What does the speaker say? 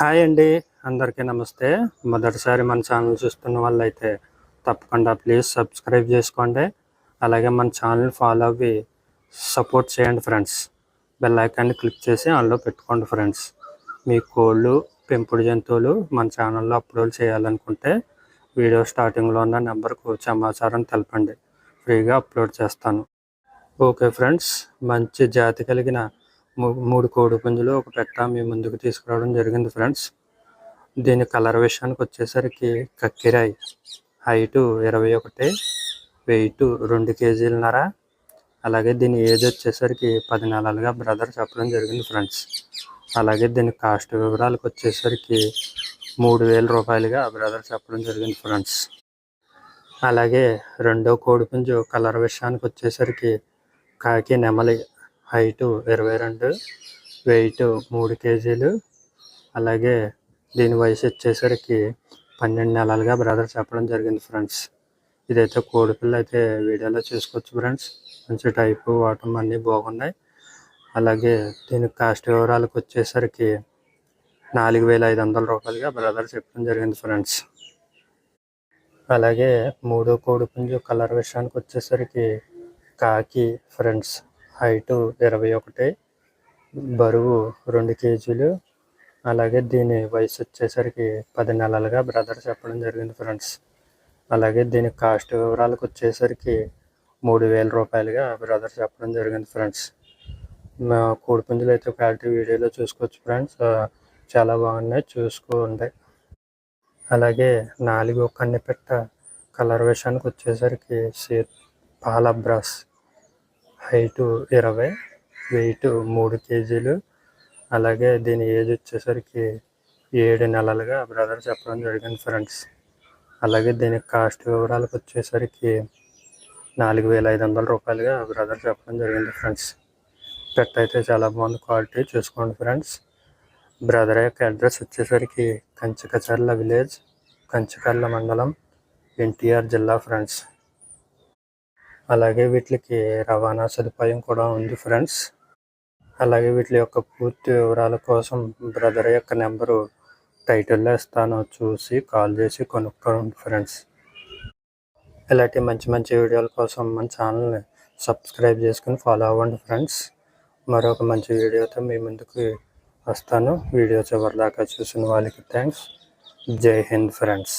Hi అండి. అందరికీ నమస్తే. మొదటిసారి మన ఛానల్ చూస్తున్న వాళ్ళైతే తప్పకుండా ప్లీజ్ సబ్స్క్రైబ్ చేసుకోండి. అలాగే మన ఛానల్ ఫాలో అవ్వి సపోర్ట్ చేయండి ఫ్రెండ్స్. బెల్ ఐకాన్ని క్లిక్ చేసి అందులో పెట్టుకోండి ఫ్రెండ్స్. మీ కోళ్ళు పెంపుడు జంతువులు మన ఛానల్లో అప్లోడ్ చేయాలనుకుంటే వీడియో స్టార్టింగ్లో ఉన్న నెంబర్కు సమాచారం తెలపండి. ఫ్రీగా అప్లోడ్ చేస్తాను. ఓకే ఫ్రెండ్స్ మంచి జాతి కలిగిన మూడు కోడి పుంజులు ఒక పెట్ట మీ ముందుకు తీసుకురావడం జరిగింది ఫ్రెండ్స్. దీని కలర్ విషయానికి వచ్చేసరికి కక్కిరాయి. హైటు ఇరవై ఒకటి వెయిట్ రెండు కేజీలన్నర. అలాగే దీని ఏజ్ వచ్చేసరికి పది నెలలుగా బ్రదర్ చెప్పడం జరిగింది ఫ్రెండ్స్. అలాగే దీని కాస్ట్ వివరాలకు వచ్చేసరికి మూడు వేల రూపాయలుగా బ్రదర్ చెప్పడం జరిగింది ఫ్రెండ్స్. అలాగే రెండో కోడిపుంజు కలర్ విషయానికి వచ్చేసరికి కాకి నెమలి హైటు ఇరవై రెండు వెయిట్ మూడు కేజీలు. అలాగే దీని వయసు వచ్చేసరికి పన్నెండు నెలలుగా బ్రదర్ చెప్పడం జరిగింది ఫ్రెండ్స్. ఇదైతే కోడిపిల్ల అయితే వీడియోలో చూసుకోవచ్చు ఫ్రెండ్స్. మంచి టైపు వాటం అన్నీ బాగున్నాయి. అలాగే దీని కాస్ట్ వివరాలకు వచ్చేసరికి నాలుగు వేల ఐదు వందల రూపాయలుగా బ్రదర్ చెప్పడం జరిగింది ఫ్రెండ్స్. అలాగే మూడో కోడిపుంజు కలర్ విషయానికి వచ్చేసరికి కాకి ఫ్రెండ్స్. హైటు ఇరవై ఒకటి బరువు రెండు కేజీలు. అలాగే దీని వయసు వచ్చేసరికి పది నెలలుగా బ్రదర్ చెప్పడం జరిగింది ఫ్రెండ్స్. అలాగే దీని కాస్ట్ వివరాలకు వచ్చేసరికి మూడు వేల రూపాయలుగా బ్రదర్ చెప్పడం జరిగింది ఫ్రెండ్స్. మా కోడిపుంజులు అయితే క్వాలిటీ వీడియోలో చూసుకోవచ్చు ఫ్రెండ్స్. చాలా బాగున్నాయి చూసుకోండి అలాగే నాలుగు కన్నెపెట్ట కలర్ విషయానికి వచ్చేసరికి సే పాల బ్రష్ హైటు ఇరవై వెయిట్ మూడు కేజీలు. అలాగే దీని ఏజ్ వచ్చేసరికి ఏడు నెలలుగా బ్రదర్ చెప్పడం జరిగింది ఫ్రెండ్స్. అలాగే దీని కాస్ట్ వివరాలకు వచ్చేసరికి నాలుగు వేల ఐదు వందల రూపాయలుగా బ్రదర్ చెప్పడం జరిగింది ఫ్రెండ్స్. పెట్ అయితే చాలా బాగుంది క్వాలిటీ చూసుకోండి ఫ్రెండ్స్. బ్రదర్ యొక్క అడ్రస్ వచ్చేసరికి కంచకచర్ల విలేజ్ కంచకర్ల మండలం ఎన్టీఆర్ జిల్లా ఫ్రెండ్స్. అలాగే వీటికి రవాణా సదుపాయం కూడా ఉంది ఫ్రెండ్స్. అలాగే వీటి యొక్క పూర్తి వివరాల కోసం బ్రదర్ యొక్క నెంబరు టైటిల్లో ఇస్తాను. చూసి కాల్ చేసి కొనుక్కోండి ఫ్రెండ్స్. ఇలాంటి మంచి మంచి వీడియోల కోసం మన ఛానల్ని సబ్స్క్రైబ్ చేసుకుని ఫాలో అవ్వండి ఫ్రెండ్స్. మరొక మంచి వీడియోతో మీ ముందుకు వస్తాను. వీడియో చివరి దాకా చూసిన వాళ్ళకి థ్యాంక్స్. జై హింద్ ఫ్రెండ్స్.